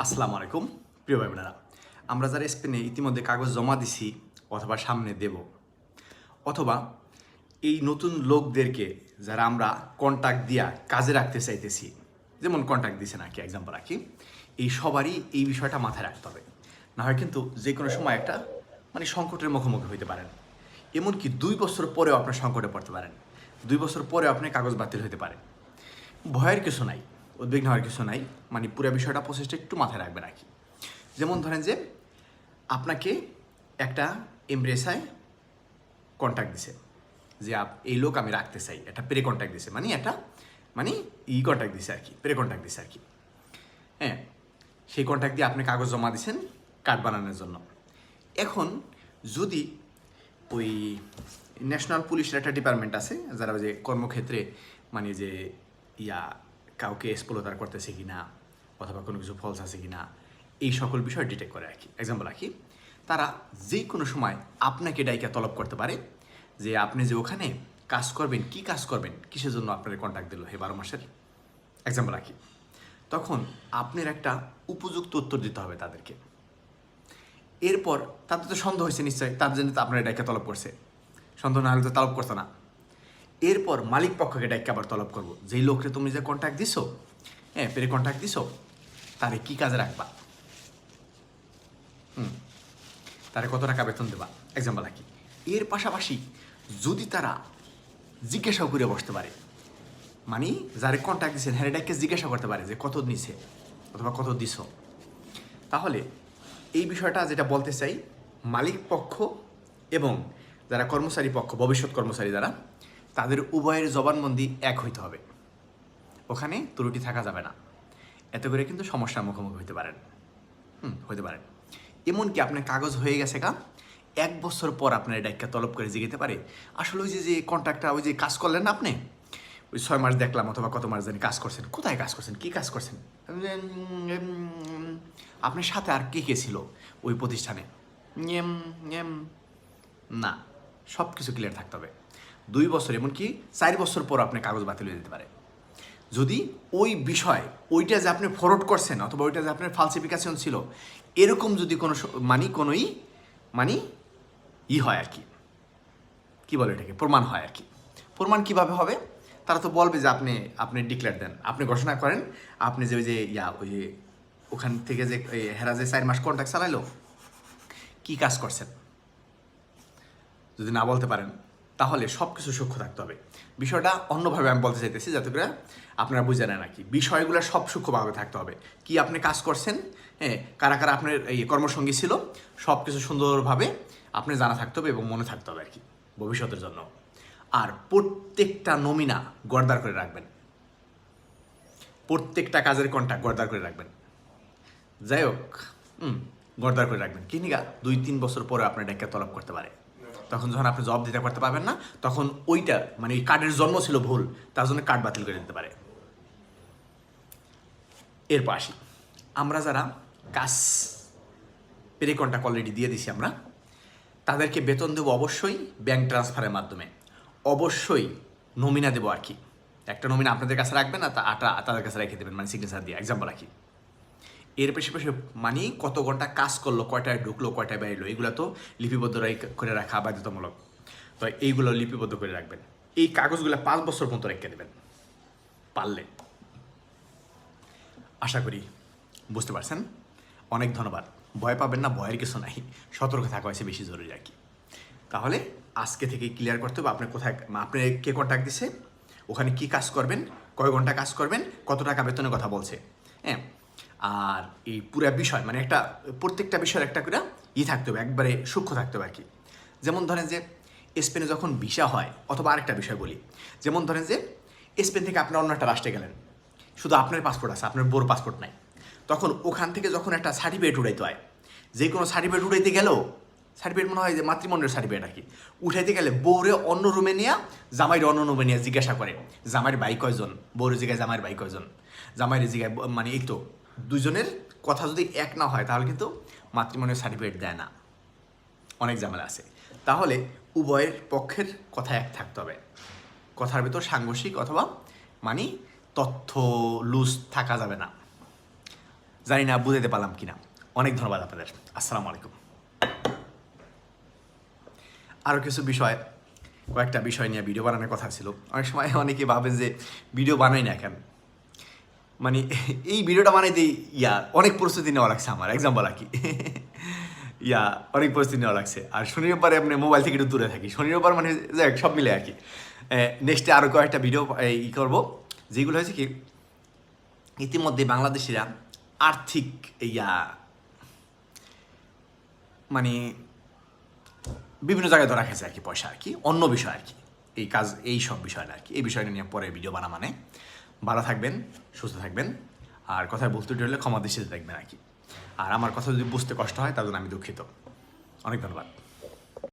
আসসালামু আলাইকুম, প্রিয় ভাই বোনেরা আমরা যারা স্পেনে ইতিমধ্যে কাগজ জমা দিছি অথবা সামনে দেব, অথবা এই নতুন লোকদেরকে যারা আমরা কন্ট্যাক্ট দিয়া কাজে রাখতে চাইতেছি, যেমন কন্ট্যাক্ট দিছে নাকি এক্সাম্পল রাখি, এই সবারই এই বিষয়টা মাথায় রাখতে হবে। না হয় কিন্তু যে কোনো সময় একটা মানে সংকটের মুখোমুখি হইতে পারেন। এমনকি দুই বছর পরেও আপনার সংকটে পড়তে পারেন। দুই বছর পরেও আপনি কাগজ বাতিল হতে পারে ভয়ের কিছু নাই। উদ্বিগ্ন হওয়ার কিছু নাই। মানে পুরো বিষয়টা প্রসেসটা একটু মাথায় রাখবেন আর কি। যেমন ধরেন যে, আপনাকে একটা এমব্রেসায় কন্ট্যাক্ট দিছে। যে আপ, এই লোক আমি রাখতে চাই। একটা প্রে কন্ট্যাক্ট দিছে। মানে একটা মানে ই কন্ট্যাক্ট দিছে আর কি। প্রে কন্ট্যাক্ট দিছে আর কি। হ্যাঁ সেই কন্ট্যাক্ট দিয়ে আপনি কাগজ জমা দিছেন কার্ড বানানোর জন্য। এখন যদি ওই ন্যাশনাল পুলিশের একটা ডিপার্টমেন্ট আছে, যারা যে কর্মক্ষেত্রে মানে যে ইয়া কাউকে এক্সপ্লোতার করতেছে কি না, অথবা কোনো কিছু ফলস আছে কি না এই সকল বিষয় ডিটেক্ট করে রাখি। এক্সাম্পল রাখি, তারা যে কোনো সময় আপনাকে ডাইকা তলব করতে পারে যে আপনি যে ওখানে কাজ করবেন, কি কাজ করবেন, কিসের জন্য আপনার কন্ট্যাক্ট দিল হে বারো মাসের? এক্সাম্পল রাখি, তখন আপনার একটা উপযুক্ত উত্তর দিতে হবে তাদেরকে। এরপর তাদের তো সন্দেহ হয়েছে নিশ্চয়ই তার জন্য তো আপনার ডাইকা তলব করছে। সন্দেহ না হলে তো তলব করতো না। এরপর মালিক পক্ষকে ডাইকা আবার তলব করব। যেই লোকরে তুমি যে কন্ট্যাক্ট দিছো হ্যাঁ পেরে কন্ট্যাক্ট দিছো, তারে কি কাজে রাখবা? হুম, তারে কত টাকা বেতন দেবা? এক্সাম্পল রাখি এর পাশাপাশি যদি তারা জিজ্ঞাসাও করে বসতে পারে মানে যারে কন্ট্যাক্ট দিচ্ছেন হ্যাঁ এটাকে জিজ্ঞাসা করতে পারে যে কত নিছে অথবা কত দিছ। তাহলে এই বিষয়টা যেটা বলতে চাই, মালিক পক্ষ এবং যারা কর্মচারী পক্ষ, ভবিষ্যৎ কর্মচারী যারা তাদের উভয়ের জবানবন্দি এক হইতে হবে। ওখানে ত্রুটি থাকা যাবে না। এত করে কিন্তু সমস্যার মুখোমুখি হইতে পারেন। হুম হইতে পারেন। এমনকি আপনার কাগজ হয়ে গেছে কা এক বছর পর আপনার ডাক্কা তলব করে জিগাতে পারে। আসলে ওই যে যে কন্ট্রাক্টটা ওই যে কাজ করলেন আপনি? ওই ছয় মাস দেখলাম অথবা কত মাস জানি কাজ করছেন। কোথায় কাজ করছেন? কি কাজ করছেন? আমি বলি, "উম, উম, আপনার সাথে আর কে কে ছিল ওই প্রতিষ্ঠানে? না সব কিছু ক্লিয়ার থাকতে হবে। দুই বছর, এমনকি চার বছর পর আপনার কাগজ বাতিল হয়ে যেতে পারে। যদি ওই বিষয়, ওইটা যে আপনি ফরওয়ার্ড করছেন অথবা ওইটা যে আপনার ফালসিফিকেশন ছিল, এরকম যদি কোনো মানে কোনোই, মানি ই হয় আর কি। কি বলে এটাকে? প্রমাণ হয় আর কি। প্রমাণ কীভাবে হবে? তারা তো বলবে যে আপনি আপনি ডিক্লেয়ার দেন। আপনি ঘোষণা করেন, আপনি যে ওই যে ইয়া, ওই যে ওখান থেকে যে হেরা যে চার মাস কন্ট্যাক্ট চালাইলো, কি কাজ করছেন? যদি না বলতে পারেন। তাহলে সব কিছু সূক্ষ্ম থাকতে হবে। বিষয়টা অন্যভাবে আমি বলতে চাইতেছি যাতে করে আপনারা বুঝে নেন আর কি বিষয়গুলো সব সূক্ষ্মভাবে থাকতে হবে। কি আপনি কাজ করছেন? হ্যাঁ কারা কারা আপনার এই কর্মসঙ্গী ছিল? সব কিছু সুন্দরভাবে আপনি জানা থাকতে হবে এবং মনে থাকতে হবে আর কি ভবিষ্যতের জন্য। আর প্রত্যেকটা নমিনা গড়দার করে রাখবেন। প্রত্যেকটা কাজের কন্ট্যাক্ট গড়দার করে রাখবেন। যাই হোক, হুম গড়দার করে রাখবেন। কি নিগা? দুই, তিন বছর পরে আপনার ডাক্তার তলব করতে পারে। তখন যখন আপনি জব দিতে পারতে পারবেন না, তখন ওইটা মানে এই কার্ডের জন্ম ছিল ভুল, তার জন্য কার্ড বাতিল করে দিতে পারে। এরপর আসি। আমরা যারা কাজ পেরে কন্ট্যাক্ট অলরেডি দিয়ে দিছি আমরা, তাদেরকে বেতন দেবো অবশ্যই ব্যাংক ট্রান্সফারের মাধ্যমে। অবশ্যই নমিনা দেবো আর কি। একটা নমিনা আপনাদের কাছে রাখবেন আর তা- আটা তাদের কাছে রেখে দেবেন মানে সিগনেচার দিয়ে। এক্সাম্পল রাখি। এর পাশাপাশি মানে কত ঘণ্টা কাজ করল কয়টায় ঢুকলো কয়টায় বেরোলো, এগুলো তো লিপিবদ্ধ করে রাখা বাধ্যতামূলক। তো এইগুলো লিপিবদ্ধ করে রাখবেন। এই কাগজগুলো পাঁচ বছর পর্যন্ত রেখে দেবেন। পারলে। আশা করি বুঝতে পারছেন। অনেক ধন্যবাদ। ভয় পাবেন না, ভয়ের কিছু নাই। সতর্ক থাকা হয়েছে, বেশি জরুরি আর কি। তাহলে আজকে থেকে ক্লিয়ার করতে হবে আপনি কোথায়, আপনি কে কন্ট্যাক্ট দিছে, ওখানে কি কাজ করবেন, কয় ঘণ্টা কাজ করবেন, কত টাকা বেতনের কথা বলছে। হ্যাঁ আর এই পুরো বিষয় মানে একটা, প্রত্যেকটা বিষয়ের একটা করে ই থাকতে হবে, একবারে সূক্ষ্ম থাকতে হবে আর কি। যেমন ধরেন যে, স্পেনে যখন ভিসা হয়, অথবা আরেকটা বিষয় বলি, যেমন ধরেন যে, স্পেন থেকে আপনি অন্য একটা রাষ্ট্রে গেলেন, শুধু আপনার পাসপোর্ট আছে, আপনার বোর পাসপোর্ট নাই। তখন ওখান থেকে যখন একটা সার্টিফিকেট উড়াইতে হয়, যে কোনো সার্টিফিকেট উড়াইতে গেলেও সার্টিফিকেট মনে হয় যে মাতৃমণ্ডলের সার্টিফিকেট আর কি, উঠাইতে গেলে বউরে অন্য রুমে নিয়ে, জামাইরে অন্য রুমে নিয়ে জিজ্ঞাসা করে জামাইয়ের ভাই কয়জন? বউরে জিজ্ঞাসা জামাইয়ের ভাই কয়জন? জামাইয়ের জিজ্ঞাসা মানে এই তো দুজনের কথা যদি এক না হয়, তাহলে কিন্তু মাতৃমণ্ডলের সার্টিফিকেট দেয় না। অনেক ঝামেলা আছে। তাহলে উভয়ের পক্ষের কথা এক থাকতে হবে। কথার ভেতর সাংঘর্ষিক অথবা মানে তথ্য লুজ থাকা যাবে না। জানি না, বুঝাইতে পারলাম কিনা। অনেক ধন্যবাদ আপনাদের। আসসালামু আলাইকুম। আরও কিছু বিষয়, কয়েকটা বিষয় নিয়ে ভিডিও বানানোর কথা ছিল। অনেক সময় অনেকে ভাবেন যে ভিডিও বানাই না কেন? মানে এই ভিডিওটা বানাইতে ইয়া, অনেক প্রস্তুতি নেওয়া লাগছে আমার এক্সাম্পল আর কি। ইয়া, অনেক প্রস্তুতি নেওয়া লাগছে। আর শনি রোববারে আপনি মোবাইল থেকে একটু দূরে থাকি। শনি রোববার মানে যাক, সব মিলে আর কি। নেক্সটে আরও কয়েকটা ভিডিও ই করব। যেগুলো হয়েছে কি, ইতিমধ্যে বাংলাদেশিরা আর্থিক, ইয়া মানে বিভিন্ন জায়গায় ধরা খেয়েছে আর কি, পয়সা আর কি। অন্য বিষয় আর কি। এই কাজ, এই সব বিষয় আর কি। এই বিষয়টা নিয়ে পরে ভিডিও বানা মানে। ভালো থাকবেন, সুস্থ থাকবেন। আর কথায় বলতে হলে ক্ষমা দৃষ্টিতে দেখবেন আর কি। আর আমার কথা যদি বুঝতে কষ্ট হয় তার জন্য আমি দুঃখিত। অনেক ধন্যবাদ।